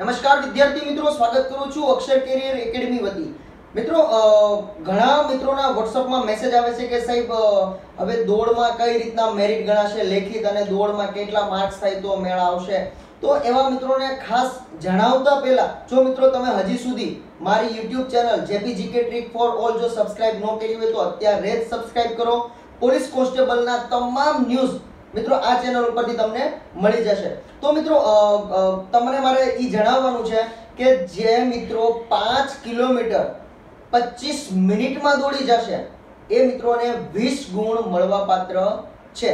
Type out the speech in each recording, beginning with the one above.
નમસ્કાર વિદ્યાર્થી મિત્રો, સ્વાગત કરું છું અક્ષર કેરિયર એકેડમી વતી. મિત્રો ઘણા મિત્રોના વોટ્સઅપમાં મેસેજ આવે છે કે સાહેબ હવે દોડમાં કઈ રીતના મેરિટ ગણાશે લેખિત અને દોડમાં કેટલા માર્ક્સ થાય તો મેળા આવશે? તો એવા મિત્રોને ખાસ જણાવતા પહેલા, જો મિત્રો તમે હજી સુધી મારી YouTube channel JP GK trick for all જો સબસ્ક્રાઇબ ન કરી હોય તો અત્યારે જ સબસ્ક્રાઇબ કરો. પોલીસ કોન્સ્ટેબલના તમામ ન્યૂઝ મિત્રો, આ ચેનલ ઉપરથી તમને મળી જશે. તો મિત્રો તમને મારે એ જણાવવાનું છે કે જે મિત્રો પાંચ કિલોમીટર પચીસ મિનિટમાં દોડી જશે, એ મિત્રોને વીસ ગુણ મળવા પાત્ર છે.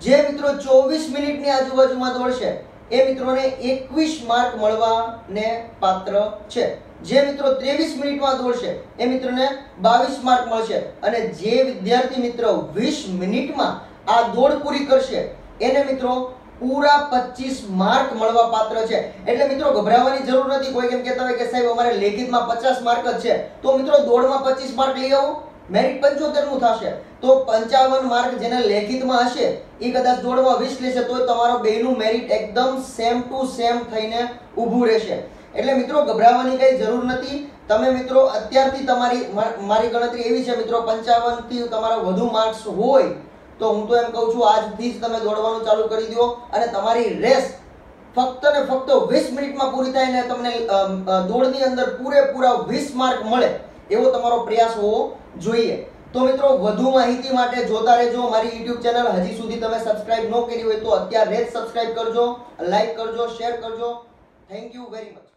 જે મિત્રો ચોવીસ મિનિટની આજુબાજુમાં દોડશે, એ મિત્રોને એકવીસ માર્ક મળવાને પાત્ર છે. જે મિત્રો ત્રેવીસ મિનિટમાં દોડશે, એ મિત્રોને બાવીસ માર્ક મળશે. અને જે વિદ્યાર્થી મિત્રો વીસ મિનિટમાં આ દોડ પૂરી કરશે. એને મિત્રો પૂરા 25 માર્ક મળવા પાત્ર છે. એટલે મિત્રો ગભરાવાની જરૂર નથી. કોઈ કેમ કહેતા હોય કે સાહેબ અમારે લેખિતમાં 50 માર્ક જ છે. તો મિત્રો દોડમાં 25 માર્ક લઈ આવો. મેરિટ 75 નું થશે. તો 55 માર્ક જેને લેખિતમાં હશે, એ કદાચ દોડમાં 20 લેશે, તો તમારો બેયનું મેરિટ એકદમ સેમ ટુ સેમ થઈને ઊભું રહેશે. એટલે મિત્રો ગભરાવાની કઈ જરૂર નથી. તમે મિત્રો અત્યારથી તમારી મારી ગણતરી એવી છે, મિત્રો 55 થી તમારા વધુ માર્ક્સ હોય તો હું તો એમ કહું છું, આજથી જ તમે દોડવાનું ચાલુ કરી દો અને તમારી રેસ ફક્ત ને ફક્ત વીસ મિનિટમાં પૂરી થાય ને તમને દોડની અંદર પૂરેપૂરા વીસ માર્ક મળે એવો તમારો પ્રયાસ હોવો જોઈએ. તો મિત્રો, વધુ માહિતી માટે જોતા રહેજો મારી યુટ્યુબ ચેનલ. હજી સુધી તમે સબસ્ક્રાઇબ ન કરી હોય તો અત્યારે જ સબસ્ક્રાઇબ કરજો લાઈક કરજો, શેર કરજો. Thank you very much